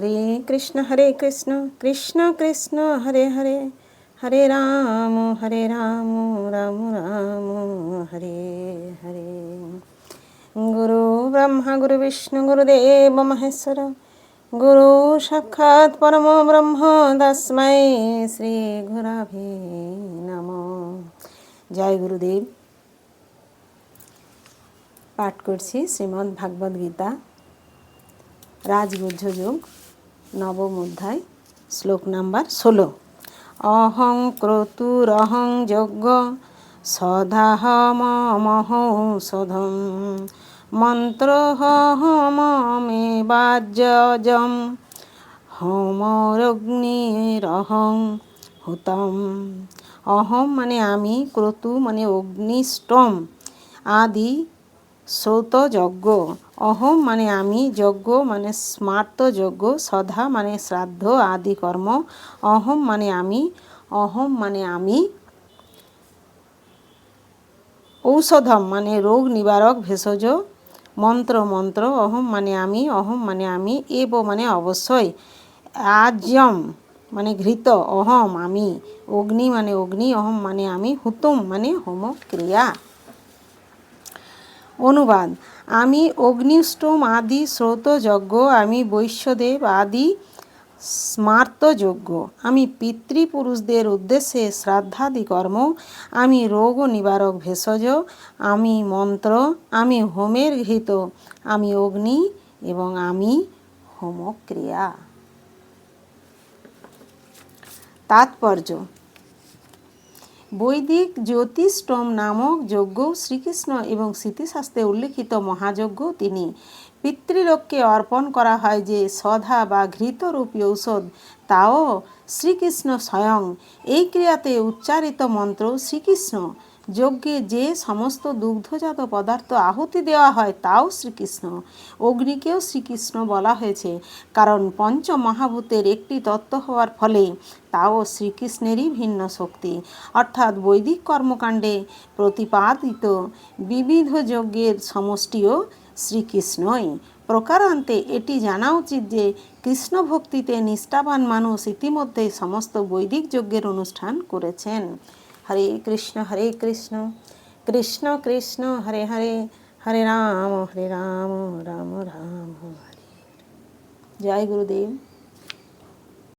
হরে কৃষ্ণ হরে কৃষ্ণ কৃষ্ণ কৃষ্ণ, হরে হরে। হরে রাম হরে রাম রাম রাম, হরে হরে। গুরু ব্রহ্মা, গুরু বিষ্ণু, গুরুদেব মহেশ্বর। গুরু সাক্ষাৎ পরম ব্রহ্ম তস্मै শ্রী গুরাভে নম। জয় গুরুদেব। পাঠ করছি শ্রীমদ্ ভাগবত গীতা রাজগুহ্য যোগ। নবম অধ্যায়, শ্লোক নাম্বার ষোলো। অহং ক্রতুরহং যজ্ঞ সদাহমহৌষধম মন্ত্রহমমেবাজ্যজম হোমরগ্নিরহং হুতম। অহম মানে আমি, ক্রতু মানে অগ্নিষ্টম, আদি শ্রৌত যজ্ঞ। অহম মানে আমি, যজ্ঞ মানে স্মার্ত যজ্ঞ সধা মানে শ্রাদ্ধ আদি কর্ম। অহম মানে আমি, অহম মানে আমি। ঔষধম মানে রোগ নিবারক ভেষজ। মন্ত্র মন্ত্র, অহম মানে আমি, অহম মানে আমি, এব মানে অবশ্যই। আজ্যম মানে ঘৃত, অহম আমি। অগ্নি মানে অগ্নি, অহম মানে আমি, হুতুম মানে হোমক্রিয়া। অনুবাদ। আমি অগ্নিষ্টম আদি স্রোতযজ্ঞ, আমি বৈশ্যদেব আদি স্মার্তযজ্ঞ। আমি পিতৃপুরুষদের উদ্দেশ্যে শ্রাদ্ধাদি কর্ম আমি রোগ নিবারক ভেষজ, আমি মন্ত্র, আমি হোমের ঘৃত আমি অগ্নি এবং আমি হোমক্রিয়া। তাৎপর্য বৈদিক জ্যোতিষ্টম নামক যজ্ঞ শ্রীকৃষ্ণ এবং স্মৃতিশাস্ত্রে উল্লেখিত মহাযজ্ঞ তিনি। পিতৃলোককে অর্পণ করা হয় যে সধা বা ঘৃতরূপী ঔষধ, তাও শ্রীকৃষ্ণ স্বয়ং। এই ক্রিয়াতে উচ্চারিত মন্ত্র শ্রীকৃষ্ণ। যজ্ঞে যে সমস্ত দুগ্ধজাত পদার্থ আহুতি দেওয়া হয় তাও শ্রীকৃষ্ণ। অগ্নিকেও শ্রীকৃষ্ণ বলা হয়েছে। কারণ পঞ্চ মহাভূতের একটি তত্ত্ব হওয়ার ফলে তাও শ্রীকৃষ্ণেরই ভিন্ন শক্তি। অর্থাৎ বৈদিক কর্মকাণ্ডে প্রতিপাদিত বিবিধ যজ্ঞের সমষ্টিও শ্রীকৃষ্ণই। প্রকারান্তে এটি জানা উচিত যে কৃষ্ণ ভক্তিতে নিষ্ঠাবান মানুষ ইতিমধ্যে সমস্ত বৈদিক যজ্ঞের অনুষ্ঠান করেছেন। হরে কৃষ্ণ হরে কৃষ্ণ। কৃষ্ণ কৃষ্ণ, হরে হরে। হরে রাম হরে রাম রাম রাম, হরে জয় গুরুদেব।